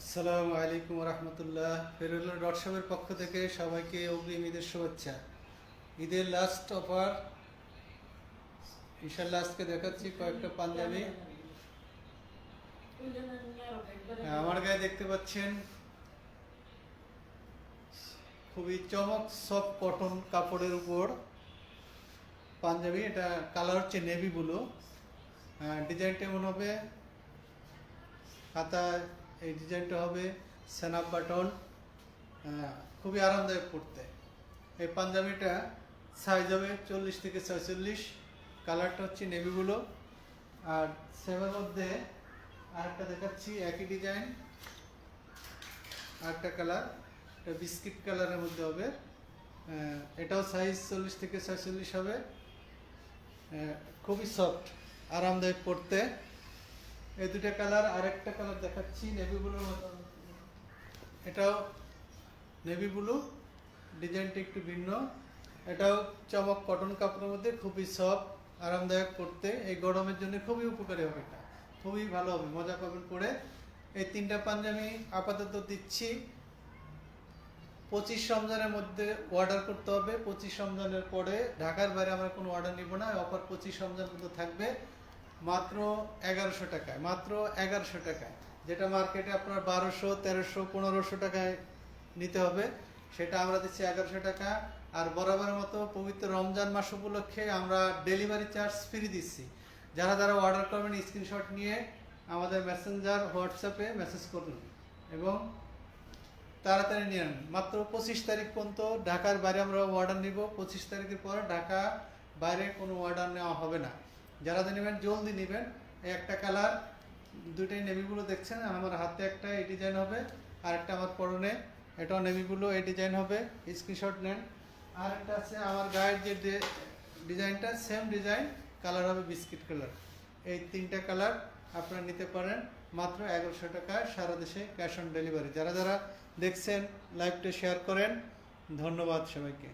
আসসালামু আলাইকুম রহমতুল্লাহ ফেরুল্লাহ ডট পক্ষ থেকে সবাইকে অগ্রিম ঈদের শুভেচ্ছা। ঈদের লাস্ট অফার ইনশাল্লাহ আজকে দেখাচ্ছি কয়েকটা পাঞ্জাবি। হ্যাঁ, আমার গায়ে দেখতে পাচ্ছেন খুবই চমক সব কটন কাপড়ের উপর পাঞ্জাবি। এটা কালার হচ্ছে নেভি ব্লু ডিজাইনটা এমন হবে? হাতায় এই ডিজাইনটা হবে সেনাপ বাটন খুবই আরামদায়ক পড়তে। এই পাঞ্জাবিটা সাইজ হবে চল্লিশ থেকে ছয়চল্লিশ কালারটা হচ্ছে নেভি ব্লু আর সেমের মধ্যে আরেকটা দেখাচ্ছি, একই ডিজাইন আরেকটা কালার এটা বিস্কিট কালারের মধ্যে হবে। এটাও সাইজ চল্লিশ থেকে ছয়চল্লিশ হবে। খুবই সফট আরামদায়ক পড়তে। এই দুটা কালার আরেকটা কালার দেখাচ্ছি নেভি ব্লুর মতো। এটাও নেভি ব্লু ডিজাইনটা একটু ভিন্ন। এটাও চমক কটন কাপড়ের মধ্যে, খুবই সফট আরামদায়ক পড়তে এই গরমের জন্য খুবই উপকারী হবে এটা। খুবই ভালো হবে, মজা পাবেন পরে। এই তিনটা পাঞ্জাবি আপাতত দিচ্ছি। পঁচিশ রমজানের মধ্যে অর্ডার করতে হবে। পঁচিশ রমজানের পরে ঢাকার বাইরে আমরা কোনো অর্ডার নিব না। অফার পঁচিশ রমজান পর্যন্ত থাকবে। মাত্র এগারোশো টাকায়, মাত্র এগারোশো টাকায়। যেটা মার্কেটে আপনার বারোশো, তেরোশো, পনেরোশো টাকায় নিতে হবে, সেটা আমরা দিচ্ছি এগারোশো টাকা। আর বরাবরের মতো পবিত্র রমজান মাস উপলক্ষে আমরা ডেলিভারি চার্জ ফ্রি দিচ্ছি। যারা যারা অর্ডার করবেন, স্ক্রিনশট নিয়ে আমাদের মেসেঞ্জার, হোয়াটসঅ্যাপে মেসেজ করুন এবং তাড়াতাড়ি নিয়ে আনুন মাত্র পঁচিশ তারিখ পর্যন্ত ঢাকার বাইরে আমরা অর্ডার নিব। পঁচিশ তারিখের পর ঢাকা বাইরে কোনো অর্ডার নেওয়া হবে না। যারা নেবেন, জলদি নেবেন। এই একটা কালার, দুইটাই নেভিগুলো দেখছেন, আমার হাতে একটা, এই ডিজাইন হবে, আর একটা আমার পরনে, এটাও নেভিগুলো, এই ডিজাইন হবে, স্ক্রিনশট নেন। আর একটা আছে আমার গায়ের যে ডিজাইনটা সেম ডিজাইন, কালার হবে বিস্কিট কালার। এই তিনটা কালার আপনারা নিতে পারেন, মাত্র এগারোশো টাকায় সারা দেশে ক্যাশ অন ডেলিভারি। যারা যারা দেখছেন, লাইভটা শেয়ার করেন, ধন্যবাদ সবাইকে।